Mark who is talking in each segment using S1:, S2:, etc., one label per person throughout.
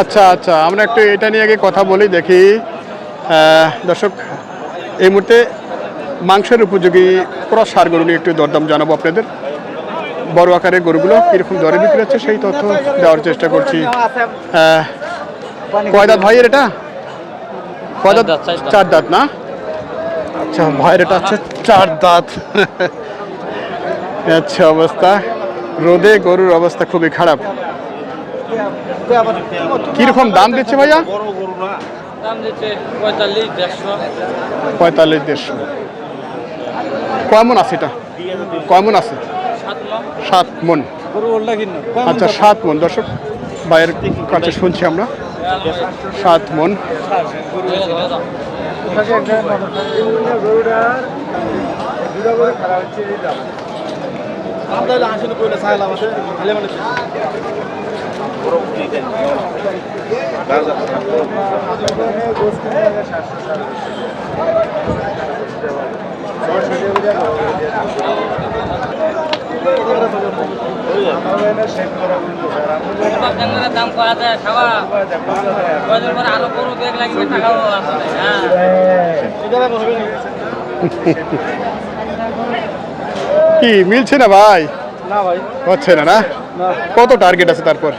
S1: আচ্ছা আচ্ছা আমরা একটু এটা নিয়ে আগে কথা বলি দেখি দর্শক এই মুহূর্তে মাংসের উপযোগী ক্রস সার গরু নিয়ে একটু দরদাম জানাব আপনাদের। বড় আকারের গরুগুলো কীরকম দরে বিক্রি হচ্ছে সেই তথ্য দেওয়ার চেষ্টা করছি। আহ, কয় দাঁত ভাইয়ের এটা? কয় দাঁত?
S2: চার দাঁত, দাঁত।
S1: চার দাঁত না? আচ্ছা ভাইয়ের এটা হচ্ছে চার দাঁত। আচ্ছা অবস্থা। রোদে গরুর অবস্থা খুবই খারাপ। কীরকম দাম দিচ্ছে ভাইয়া?
S2: দাম দিচ্ছে পঁয়তাল্লিশ দেড়শো।
S1: পঁয়তাল্লিশ দেড়শো। কয়মন আছে এটা? কয়মন আছে?
S2: সাত
S1: মন। আচ্ছা সাত মন। দর্শক ভাইয়ের কাছে শুনছি আমরা। সাত মন।
S2: দাম করা যায় খাওয়া কয়দিন পরে আলো গরু দেখ লাগবে টাকাও আসলে হ্যাঁ
S1: কি মিলছে না ভাই?
S3: না ভাই।
S1: হচ্ছে না না? কত টার্গেট আছে তারপর?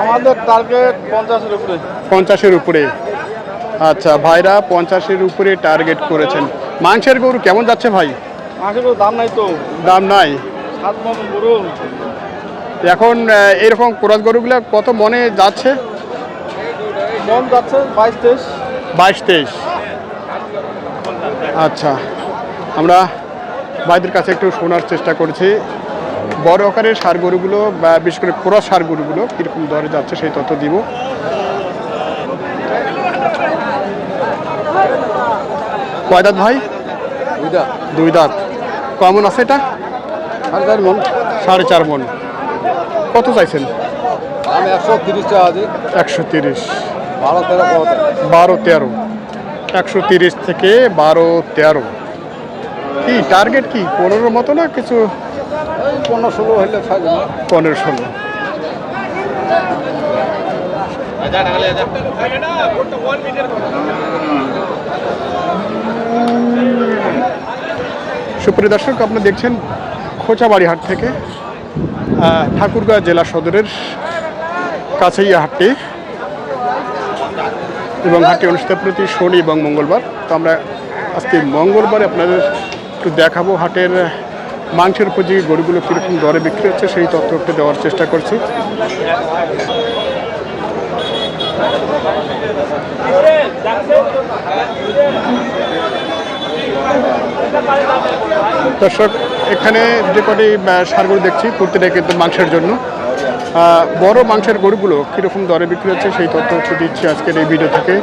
S3: আমাদের টার্গেট পঞ্চাশের উপরে।
S1: পঞ্চাশের উপরে। আচ্ছা ভাইরা পঞ্চাশের উপরে টার্গেট করেছেন। মাংসের গরু কেমন যাচ্ছে ভাই?
S3: মাংসের দাম নাই তো।
S1: দাম নাই।
S3: সাত মন গরু।
S1: এখন এরকম কোরাস গরুগুলো কত মনে যাচ্ছে?
S3: মন যাচ্ছে বাইশ তেইশ।
S1: বাইশ তেইশ। আচ্ছা আমরা ভাইদের কাছে একটু শোনার চেষ্টা করছি। বড় আকারের সার গরুগুলো বা বিশেষ করে ক্রস সার গরুগুলো কীরকম দরে যাচ্ছে সেই তথ্য দিব। কয় দাঁত ভাই? দুই দাঁত। কেমন আছে এটা?
S3: সাড়ে চার মন।
S1: সাড়ে চার মন। কত চাইছেন?
S3: আমি একশো তিরিশ
S1: একশো তিরিশ।
S3: বারো তেরো
S1: বারো তেরো। একশো তিরিশ থেকে বারো তেরো। কি টার্গেট কি? পনেরোর মতো না কিছু
S3: পনেরো ষোলো হইলে খাই
S1: পনেরো ষোলো। সুপ্রিয় দর্শক আপনারা দেখছেন খোঁচাবাড়ি হাট থেকে আহ, ঠাকুরগাঁও জেলা সদরের কাছেই হাটটি। এবং হাটটি অনুষ্ঠিত প্রতি শনি এবং মঙ্গলবার। তো আমরা আজকে মঙ্গলবারে আপনাদের একটু দেখাবো হাটের মাংসের উপযোগী গরুগুলো কীরকম দরে বিক্রি হচ্ছে সেই তথ্য একটু দেওয়ার চেষ্টা করছি। দর্শক, এখানে যে কটি সারগুলো দেখছি প্রতিটাই কিন্তু মাংসের জন্য। বড় মাংসের গরুগুলো কীরকম দরে বিক্রি হচ্ছে সেই তথ্য হচ্ছে দিচ্ছি আজকের এই ভিডিও থেকে।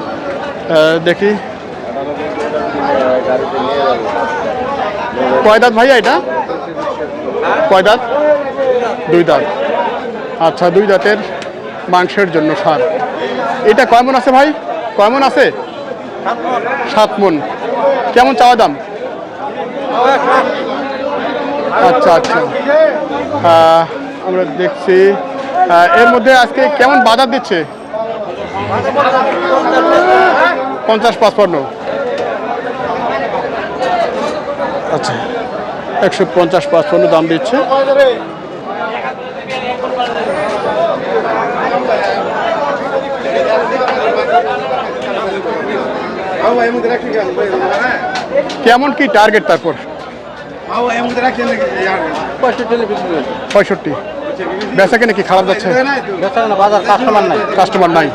S1: দেখি। কয় দাঁত ভাইয়া এটা? কয় দাঁত? দুই দাঁত। আচ্ছা দুই দাঁতের মাংসের জন্য সার। এটা কয় মন আছে ভাই? কয় মন আছে? সাত মন। কেমন চাওয়া দাম? আচ্ছা আচ্ছা। আমরা দেখছি। এর মধ্যে আজকে কেমন বাজার দিচ্ছে? পঞ্চাশ পাঁচপান্ন। আচ্ছা। একশো পঞ্চাশ পাঁচপন্ন দাম দিচ্ছে। কেমন কি টার্গেট তারপর? পঁয়ষট্টি। বেচা কেন কি খারাপ যাচ্ছে?
S3: বাজার কাস্টমার নাই।
S1: কাস্টমার নাই।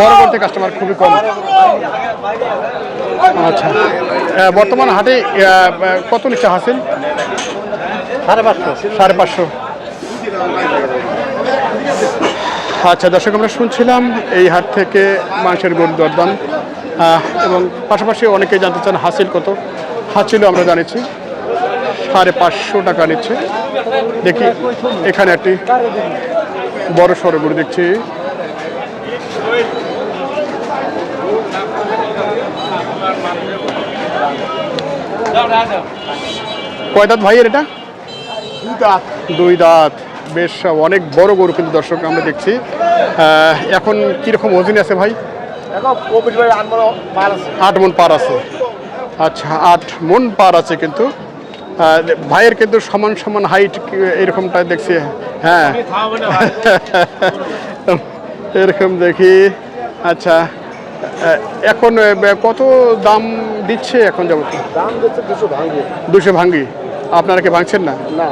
S1: বড় বলতে কাস্টমার খুবই কম। আচ্ছা। বর্তমান হাটে কত নিচ্ছে হাসিল?
S3: সাড়ে পাঁচশো।
S1: সাড়ে পাঁচশো। আচ্ছা দর্শক আমরা শুনছিলাম এই হাট থেকে মাংসের গরুর দরদাম। এবং পাশাপাশি অনেকেই জানতে চান হাসিল কত। হাসিলও আমরা জানিছি সাড়ে পাঁচশো টাকা নিচ্ছে। দেখি এখানে একটি বড় সড়ো গরু দেখছি। কয় দাঁত ভাইয়ের এটা? দুই দাঁত। বেশ অনেক বড় গরু কিন্তু দর্শক আমরা দেখছি। এখন কীরকম ওজন আছে ভাই? আট মন পার আছে। আচ্ছা আট মন পার আছে কিন্তু। ভাইয়ের কিন্তু সমান সমান হাইট এরকমটা দেখছি হ্যাঁ। এরকম দেখি আচ্ছা এখন কত দাম দিচ্ছে এখন যাবত?
S3: দাম দিচ্ছে দুশো ভাঙবে
S1: দুশো ভাঙ্গি। আপনারা কি ভাঙছেন না?
S3: না।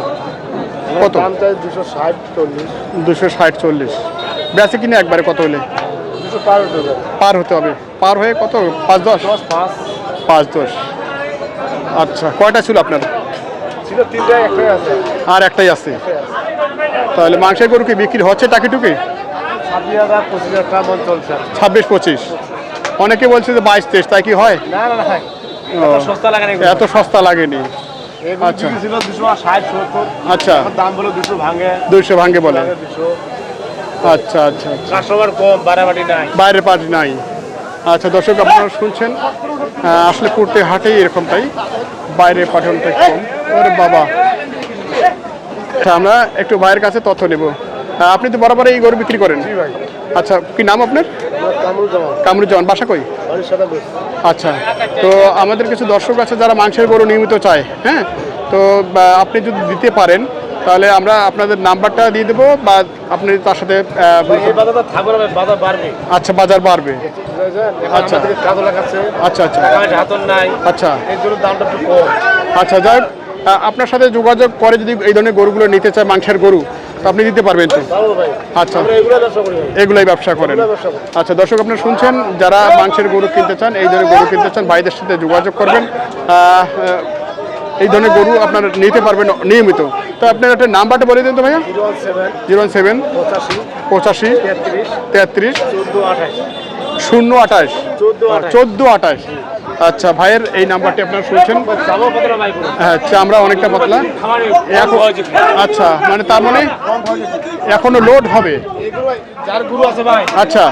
S1: কত?
S3: দুশো ষাট চল্লিশ।
S1: দুশো ষাট চল্লিশ। বেঁচে কিনে একবারে কত হলে?
S3: পার হতে হবে।
S1: পার হয়ে কত? পাঁচ দশ?
S3: পাঁচ।
S1: দশ। আচ্ছা কয়টা ছিল আপনার?
S3: ছিল তিনটা একটাই আছে।
S1: আর একটাই আছে। তাহলে মাংসের গরু কি বিক্রি হচ্ছে টাকি টুকি
S3: ছাব্বিশ পঁচিশ।
S1: অনেকে বলছে যে বাইশ তেইশ তাই কি হয়? এত সস্তা লাগেনি। আচ্ছা।
S3: দুশো
S1: আচ্ছা।
S3: দাম বলে দুশো ভাঙে।
S1: দুইশো ভাঙ্গে বলে। আচ্ছা আচ্ছা আচ্ছা।
S3: কাস্টমার কম বাড়াবাড়ি নাই।
S1: বাইরের পার্টি নাই। আচ্ছা দর্শক আপনারা শুনছেন আসলে করতে হাটেই এরকমটাই বাইরের পার্টি অনেকটাই কম। ওরে বাবা। আচ্ছা, আমরা একটু বাইরের কাছে তথ্য নেব। আপনি তো বরাবর এই গরু বিক্রি করেন? আচ্ছা কি নাম আপনার? কামরুজ্জামান বাসা কই? আচ্ছা তো আমাদের কিছু দর্শক আছে যারা মাংসের গরু নিয়মিত চায় হ্যাঁ? তো আপনি যদি দিতে পারেন তাহলে আমরা আপনাদের নাম্বারটা দিয়ে দেবো বা আপনি তার সাথে আচ্ছা বাজার বাড়বে। আচ্ছা। আচ্ছা আচ্ছা। আচ্ছা।
S3: কম।
S1: আচ্ছা যাই হোক, আপনার সাথে যোগাযোগ করে যদি এই ধরনের গরুগুলো নিতে চায় মাংসের গরু তো আপনি দিতে পারবেন তো? আচ্ছা। এগুলাই ব্যবসা করেন। আচ্ছা দর্শক আপনারা শুনছেন যারা মাংসের গরু কিনতে চান এই ধরনের গরু কিনতে চান ভাইদের সাথে যোগাযোগ করবেন। এই ধরনের গরু আপনারা নিতে পারবেন নিয়মিত। তো আপনার একটা নাম্বারটা বলে দিন তো ভাইয়া।
S3: জিরো ওয়ান সেভেন পঁচাশি তেত্রিশ
S1: শূন্য আঠাশ।
S3: চোদ্দ আঠাশ।
S1: আচ্ছা ভাইয়ের এই নাম্বারটি আপনারা শুনছেন? হ্যাঁ চামড়া অনেকটা পাতলা। এখন আচ্ছা মানে তার মানে এখনও লোড হবে? আচ্ছা।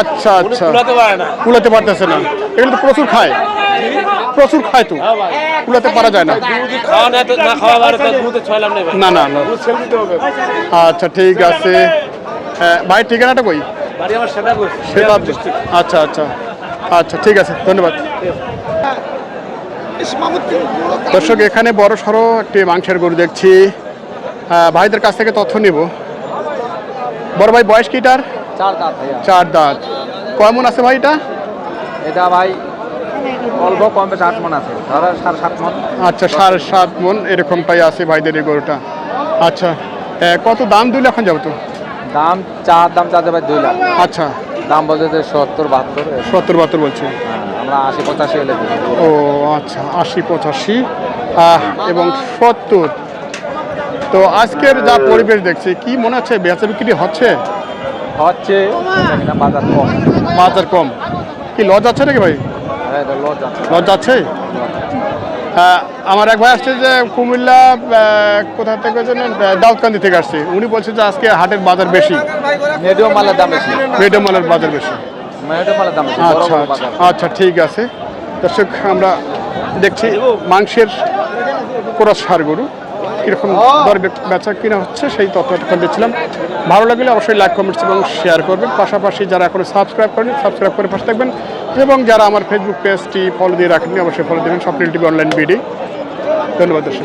S1: আচ্ছা আচ্ছা।
S3: কুলাতে
S1: পারতেছে না। এগুলো তো প্রচুর খায়। প্রচুর খায় তো। কুলাতে পারা যায় না।
S3: না না
S1: না। আচ্ছা ঠিক আছে। হ্যাঁ, ভাই ঠিকানাটা কই?
S3: আমার
S1: আচ্ছা আচ্ছা। আচ্ছা ঠিক আছে ধন্যবাদ। দর্শক এখানে বড় সড়ো একটি মাংসের গরু দেখছি। ভাইদের কাছ থেকে তথ্য নিব। বড় ভাই বয়স কিটার?
S3: চার দাঁত
S1: চার দাঁত। কেমন আছে ভাই এটা
S3: এটা ভাই অল্প কম বেশ আট মন আছে। ধরো সাড়ে সাত মন।
S1: আচ্ছা সাড়ে সাত মন এরকমটাই আছে ভাইদের এই গরুটা। আচ্ছা কত দাম দিলে এখন যাব তো?
S3: দাম চার দাম চাচ্ছে ভাই দুই লাখ।
S1: আচ্ছা।
S3: দাম বলছে যে সত্তর বাহাত্তর
S1: সত্তর বাহাত্তর বলছে।
S3: আমরা আশি পঁচাশি হলে
S1: ও আচ্ছা আশি পঁচাশি। এবং সত্তর। তো আজকের যা পরিবেশ দেখছি কি মনে হচ্ছে বেচা বিক্রি হচ্ছে?
S3: হচ্ছে বাজার কম।
S1: বাজার কম। কি লজ আছে নাকি ভাই?
S3: লজ এটা লস আছে?
S1: লজ আছে। আহ, আমার এক ভাই আসছে যে কুমিল্লা কোথা থেকে যেন দাউদকান্দি থেকে আসছে। উনি বলছে যে আজকে হাটের বাজার বেশি।
S3: মিডিয়াম মালের দাম বেশি।
S1: মিডিয়াম মালের বাজার বেশি। আচ্ছা আচ্ছা আচ্ছা ঠিক আছে। দর্শক আমরা দেখছি মাংসের কোরাস সার গরু। কীরকম দর বেচা কিনা হচ্ছে সেই তথ্যটা দিচ্ছিলাম। ভালো লাগলে অবশ্যই লাইক কমেন্টস এবং শেয়ার করবেন। পাশাপাশি যারা এখনও সাবস্ক্রাইব করেন সাবস্ক্রাইব করে পাশে থাকবেন। এবং যারা আমার ফেসবুক পেজটি ফলো দিয়ে রাখেননি অবশ্যই ফলো দেবেন। স্বপ্নিল টিভি অনলাইন বিডি ধন্যবাদ দর্শক।